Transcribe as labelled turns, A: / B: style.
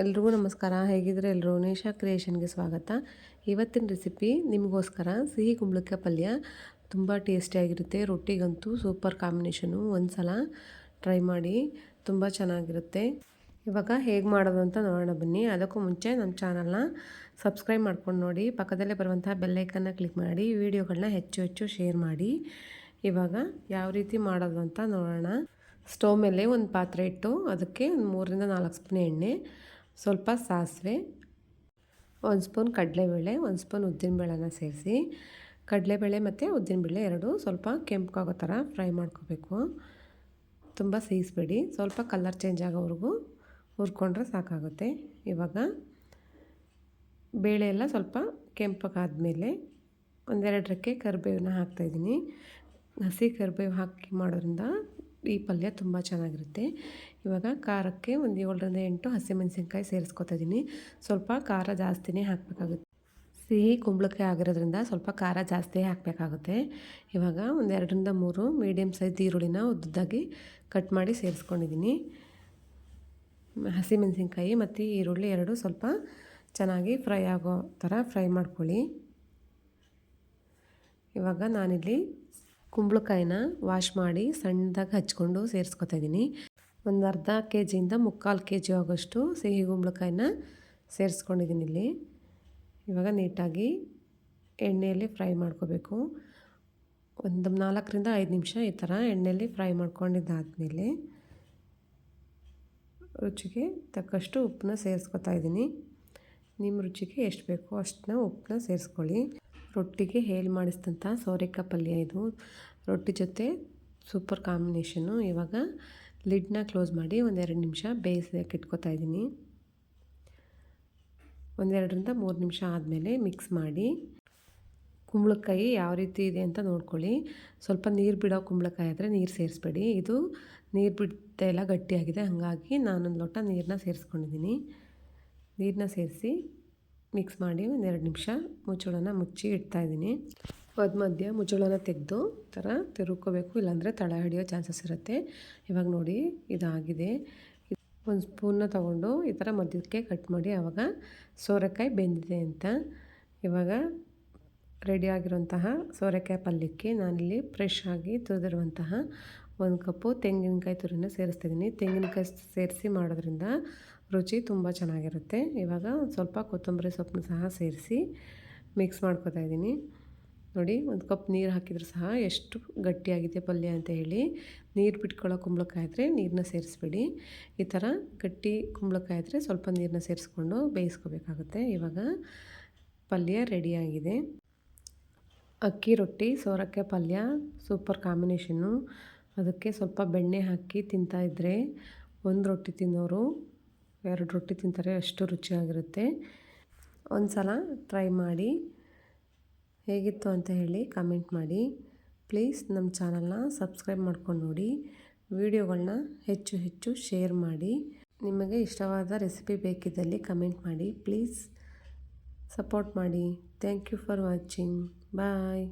A: ಎಲ್ರಿಗೂ ನಮಸ್ಕಾರ. ಹೇಗಿದ್ರೆ ಎಲ್ಲರೂ ನೇಷಾ ಕ್ರಿಯೇಷನ್ಗೆ ಸ್ವಾಗತ. ಇವತ್ತಿನ ರೆಸಿಪಿ ನಿಮಗೋಸ್ಕರ ಸಿಹಿ ಕುಂಬಳಕಾಯಿ ಪಲ್ಯ. ತುಂಬ ಟೇಸ್ಟಿಯಾಗಿರುತ್ತೆ ರೊಟ್ಟಿಗಂತೂ ಸೂಪರ್ ಕಾಂಬಿನೇಷನು. ಒಂದು ಸಲ ಟ್ರೈ ಮಾಡಿ, ತುಂಬ ಚೆನ್ನಾಗಿರುತ್ತೆ. ಇವಾಗ ಹೇಗೆ ಮಾಡೋದು ಅಂತ ನೋಡೋಣ ಬನ್ನಿ. ಅದಕ್ಕೂ ಮುಂಚೆ ನಮ್ಮ ಚಾನಲ್ನ ಸಬ್ಸ್ಕ್ರೈಬ್ ಮಾಡ್ಕೊಂಡು ನೋಡಿ. ಪಕ್ಕದಲ್ಲೇ ಬರುವಂತಹ ಬೆಲ್ಲೈಕನ್ನ ಕ್ಲಿಕ್ ಮಾಡಿ ವಿಡಿಯೋಗಳನ್ನ ಹೆಚ್ಚು ಹೆಚ್ಚು ಶೇರ್ ಮಾಡಿ. ಇವಾಗ ಯಾವ ರೀತಿ ಮಾಡೋದು ಅಂತ ನೋಡೋಣ. ಸ್ಟವ್ ಮೇಲೆ ಒಂದು ಪಾತ್ರೆ ಇಟ್ಟು, ಅದಕ್ಕೆ ಒಂದು ಮೂರರಿಂದ ನಾಲ್ಕು ಸ್ಪೂನ್ ಎಣ್ಣೆ ಸ್ವಲ್ಪ ಸಾಸಿವೆ, ಒಂದು ಸ್ಪೂನ್ ಕಡಲೆಬೇಳೆ, ಒಂದು ಸ್ಪೂನ್ ಉದ್ದಿನಬೇಳೆನ ಸೇರಿಸಿ. ಕಡಲೆಬೇಳೆ ಮತ್ತು ಉದ್ದಿನಬೇಳೆ ಎರಡು, ಸ್ವಲ್ಪ ಕೆಂಪಗಾಗೋ ಥರ ಫ್ರೈ ಮಾಡ್ಕೋಬೇಕು. ತುಂಬ ಸೀಸ್ಬೇಡಿ. ಸ್ವಲ್ಪ ಕಲರ್ ಚೇಂಜ್ ಆಗೋವರೆಗೂ ಹುರ್ಕೊಂಡ್ರೆ ಸಾಕಾಗುತ್ತೆ. ಇವಾಗ ಬೇಳೆ ಎಲ್ಲ ಸ್ವಲ್ಪ ಕೆಂಪಗಾದಮೇಲೆ ಒಂದೆರಡು ರೆಕ್ಕೆ ಕರಿಬೇವನ್ನ ಹಾಕ್ತಾಯಿದ್ದೀನಿ ಹಸಿ ಕರಿಬೇವು ಹಾಕಿ ಮಾಡೋದ್ರಿಂದ ಈ ಪಲ್ಯ ತುಂಬ ಚೆನ್ನಾಗಿರುತ್ತೆ. ಇವಾಗ ಖಾರಕ್ಕೆ ಒಂದು ಏಳರಿಂದ ಎಂಟು ಹಸಿಮೆಣಸಿನ್ಕಾಯಿ ಸೇರಿಸ್ಕೊತಾ ಇದ್ದೀನಿ ಸ್ವಲ್ಪ ಖಾರ ಜಾಸ್ತಿನೇ ಹಾಕಬೇಕಾಗುತ್ತೆ. ಸಿಹಿ ಕುಂಬಳಕಾಯಿ ಆಗಿರೋದ್ರಿಂದ ಸ್ವಲ್ಪ ಖಾರ ಜಾಸ್ತಿ ಹಾಕಬೇಕಾಗುತ್ತೆ. ಇವಾಗ ಒಂದು ಎರಡರಿಂದ ಮೂರು ಮೀಡಿಯಮ್ ಸೈಜ್ ಈರುಳ್ಳಿನ ಉದ್ದಾಗಿ ಕಟ್ ಮಾಡಿ ಸೇರಿಸ್ಕೊಂಡಿದ್ದೀನಿ ಹಸಿಮೆಣಸಿನ್ಕಾಯಿ ಮತ್ತು ಈರುಳ್ಳಿ ಎರಡು ಸ್ವಲ್ಪ ಚೆನ್ನಾಗಿ ಫ್ರೈ ಆಗೋ ಥರ ಫ್ರೈ ಮಾಡ್ಕೊಳ್ಳಿ. ಇವಾಗ ನಾನಿಲ್ಲಿ ಕುಂಬಳಕಾಯಿನ ವಾಶ್ ಮಾಡಿ ಸಣ್ಣದಾಗಿ ಹಚ್ಕೊಂಡು ಸೇರಿಸ್ಕೊತಾ ಇದ್ದೀನಿ. ಒಂದು ಅರ್ಧ ಕೆ ಜಿಯಿಂದ ಮುಕ್ಕಾಲು ಕೆ ಜಿ ಆಗೋಷ್ಟು ಸಿಹಿ ಕುಂಬಳಕಾಯಿನ ಸೇರಿಸ್ಕೊಂಡಿದ್ದೀನಿ ಇಲ್ಲಿ. ಇವಾಗ ನೀಟಾಗಿ ಎಣ್ಣೆಯಲ್ಲಿ ಫ್ರೈ ಮಾಡ್ಕೋಬೇಕು. ಒಂದು ನಾಲ್ಕರಿಂದ ಐದು ನಿಮಿಷ ಈ ಥರ ಎಣ್ಣೆಯಲ್ಲಿ ಫ್ರೈ ಮಾಡ್ಕೊಂಡಿದ್ದಾದಮೇಲೆ ರುಚಿಗೆ ತಕ್ಕಷ್ಟು ಉಪ್ಪನ್ನ ಸೇರಿಸ್ಕೊತಾ ಇದ್ದೀನಿ. ನಿಮ್ಮ ರುಚಿಗೆ ಎಷ್ಟು ಬೇಕೋ ಅಷ್ಟನ್ನ ಉಪ್ಪನ್ನ ಸೇರಿಸ್ಕೊಳ್ಳಿ. ರೊಟ್ಟಿಗೆ ಹೇಳಿ ಮಾಡಿಸಿದಂಥ ಸೋರೆಕಾಯಿ ಪಲ್ಯ ಇದು. ರೊಟ್ಟಿ ಜೊತೆ ಸೂಪರ್ ಕಾಂಬಿನೇಷನ್ನು ಇವಾಗ ಲಿಡ್ನ ಕ್ಲೋಸ್ ಮಾಡಿ ಒಂದೆರಡು ನಿಮಿಷ ಬೇಯಿಸಕ್ಕೆ ಇಟ್ಕೋತಾ ಇದ್ದೀನಿ. ಒಂದೆರಡರಿಂದ ಮೂರು ನಿಮಿಷ ಆದಮೇಲೆ ಮಿಕ್ಸ್ ಮಾಡಿ ಕುಂಬಳಕಾಯಿ ಯಾವ ರೀತಿ ಇದೆ ಅಂತ ನೋಡ್ಕೊಳ್ಳಿ. ಸ್ವಲ್ಪ ನೀರು ಬಿಡೋ ಕುಂಬಳಕಾಯಿ ಆದರೆ ನೀರು ಸೇರಿಸ್ಬೇಡಿ. ಇದು ನೀರು ಬಿಡ್ತಾ ಎಲ್ಲ ಗಟ್ಟಿಯಾಗಿದೆ. ಹಾಗಾಗಿ ನಾನೊಂದು ಲೋಟ ನೀರನ್ನ ಸೇರಿಸ್ಕೊಂಡಿದ್ದೀನಿ. ನೀರನ್ನ ಸೇರಿಸಿ ಮಿಕ್ಸ್ ಮಾಡಿ ಒಂದೆರಡು ನಿಮಿಷ ಮುಚ್ಚಳನ ಮುಚ್ಚಿ ಇಡ್ತಾಯಿದ್ದೀನಿ ಮಧ್ಯ ಮಧ್ಯ ಮುಚ್ಚಳನ ತೆಗೆದು ಥರ ತಿರುಕೋಬೇಕು ಇಲ್ಲಾಂದರೆ ತಳ ಹಿಡಿಯೋ ಚಾನ್ಸಸ್ ಇರುತ್ತೆ. ಇವಾಗ ನೋಡಿ, ಇದಾಗಿದೆ. ಒಂದು ಸ್ಪೂನ್ನ ತೊಗೊಂಡು ಈ ಥರ ಮಧ್ಯಕ್ಕೆ ಕಟ್ ಮಾಡಿ ಆವಾಗ ಸೋರೆಕಾಯಿ ಬೆಂದಿದೆ ಅಂತ. ಇವಾಗ ರೆಡಿಯಾಗಿರುವಂತಹ ಸೋರೆಕಾಯಿ ಪಲ್ಯಕ್ಕೆ ನಾನಿಲ್ಲಿ ಫ್ರೆಶ್ ಆಗಿ ತುರಿದಿರುವಂತಹ ಒಂದು ಕಪ್ಪು ತೆಂಗಿನಕಾಯಿ ತುರಿನ ಸೇರಿಸ್ತಿದ್ದೀನಿ ತೆಂಗಿನಕಾಯಿ ಸೇರಿಸಿ ಮಾಡೋದ್ರಿಂದ ರುಚಿ ತುಂಬ ಚೆನ್ನಾಗಿರುತ್ತೆ. ಇವಾಗ ಸ್ವಲ್ಪ ಕೊತ್ತಂಬರಿ ಸೊಪ್ಪನ್ನು ಸಹ ಸೇರಿಸಿ ಮಿಕ್ಸ್ ಮಾಡ್ಕೊತಾ ಇದ್ದೀನಿ. ನೋಡಿ, ಒಂದು ಕಪ್ ನೀರು ಹಾಕಿದರೂ ಸಹ ಎಷ್ಟು ಗಟ್ಟಿಯಾಗಿದೆ ಪಲ್ಯ ಅಂತ ಹೇಳಿ. ನೀರು ಬಿಟ್ಕೊಳ್ಳೋ ಕುಂಬಳಕಾಯಿ ಆದರೆ ನೀರನ್ನ ಸೇರಿಸ್ಬೇಡಿ. ಈ ಥರ ಗಟ್ಟಿ ಕುಂಬಳಕಾಯಿ ಆದರೆ ಸ್ವಲ್ಪ ನೀರನ್ನ ಸೇರಿಸ್ಕೊಂಡು ಬೇಯಿಸ್ಕೋಬೇಕಾಗುತ್ತೆ. ಇವಾಗ ಪಲ್ಯ ರೆಡಿಯಾಗಿದೆ ಅಕ್ಕಿ ರೊಟ್ಟಿ, ಸೋರಕ್ಕೆ ಪಲ್ಯ ಸೂಪರ್ ಕಾಂಬಿನೇಷನ್ನು ಅದಕ್ಕೆ ಸ್ವಲ್ಪ ಬೆಣ್ಣೆ ಹಾಕಿ ತಿಂತಾಯಿದ್ರೆ ಒಂದು ರೊಟ್ಟಿ ತಿನ್ನೋರು ಎರಡು ರೊಟ್ಟಿ ತಿಂತಾರೆ, ಅಷ್ಟು ರುಚಿಯಾಗಿರುತ್ತೆ. ಒಂದು ಸಲ ಟ್ರೈ ಮಾಡಿ ಹೇಗಿತ್ತು ಅಂತ ಹೇಳಿ ಕಮೆಂಟ್ ಮಾಡಿ. ಪ್ಲೀಸ್ ನಮ್ಮ ಚಾನಲ್ನ ಸಬ್ಸ್ಕ್ರೈಬ್ ಮಾಡ್ಕೊಂಡು ನೋಡಿ. ವಿಡಿಯೋಗಳನ್ನ ಹೆಚ್ಚು ಹೆಚ್ಚು ಶೇರ್ ಮಾಡಿ. ನಿಮಗೆ ಇಷ್ಟವಾದ ರೆಸಿಪಿ ಬೇಕಿದ್ದಲ್ಲಿ ಕಮೆಂಟ್ ಮಾಡಿ. ಪ್ಲೀಸ್ ಸಪೋರ್ಟ್ ಮಾಡಿ. Thank you for watching bye